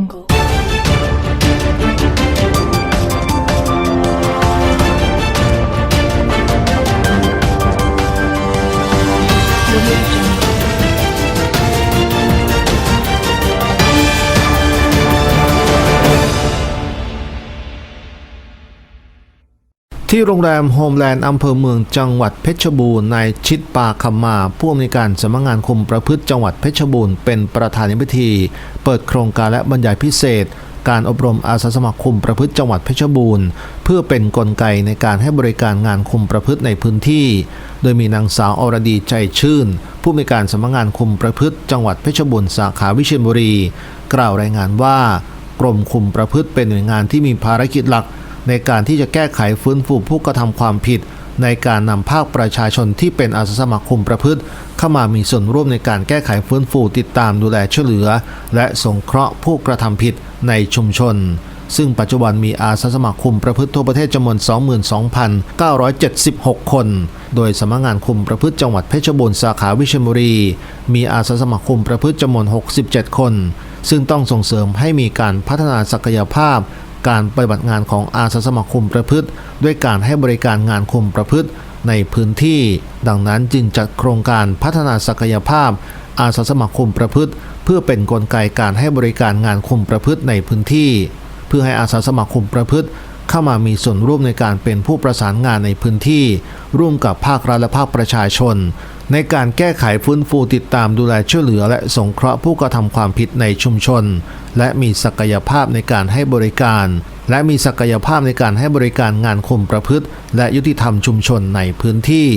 Jungle. ที่โรงแรมโฮมแลนด์อำเภอเมืองจังหวัดเพชรบูรณ์นายชิดปาคำมาผู้อำนวยการสำนักงานคุมประพฤติจังหวัดเพชรบูรณ์เป็นประธานในพิธี เปิดโครงการและบรรยายพิเศษ การอบรมอาสาสมัครคุมประพฤติจังหวัดเพชรบูรณ์ เพื่อเป็นนกลไกในการให้บริการงานคุมประพฤติในพื้นที่ โดยมีนางสาวอรดีใจชื่น ผู้อำนวยการสำนักงานคุมประพฤติจังหวัดเพชรบูรณ์สาขาวิเชียรบุรี กล่าวรายงานว่ากรมคุมประพฤติเป็นหน่วยงานที่มีภารกิจหลัก ในการที่จะแก้ไขฟื้นฟูผู้กระทำความผิด ในการนำภาคประชาชนที่เป็นอาสาสมัครคุมประพฤติ เข้ามามีส่วนร่วมในการแก้ไขฟื้นฟูติดตามดูแลช่วยเหลือ และสงเคราะห์ผู้กระทำผิดในชุมชน ซึ่งปัจจุบันมีอาสาสมัครคุมประพฤติทั่วประเทศจำนวน 22,976 คน โดยสำนักงานคุมประพฤติจังหวัดเพชรบูรณ์สาขาวิเชียรบุรี มีอาสาสมัครคุมประพฤติจำนวน 67 คนซึ่งต้องส่งเสริมให้มีการพัฒนาศักยภาพ การปฏิบัติงานของอาสาสมัครคุมประพฤติ ด้วยการให้บริการงานคุมประพฤติ ในพื้นที่ ดังนั้นจึงจัดโครงการพัฒนาศักยภาพ อาสาสมัครคุมประพฤติ เพื่อเป็นนกลไกการให้บริการงานคุมประพฤติในพื้นที่ เพื่อให้อาสาสมัครคุมประพฤติ เข้ามามีส่วนร่วมในการเป็นผู้ประสานงานในพื้นที่ ร่วมกับภาครัฐและภาคประชาชน ในการแก้ไขฟื้นฟูติดตามดูแลช่วยเหลือและสงเคราะห์ผู้กระทำความผิดในชุมชน และมีศักยภาพในการให้บริการ และมีศักยภาพในการให้บริการงานคุมประพฤติ และยุติธรรมชุมชนในพื้นที่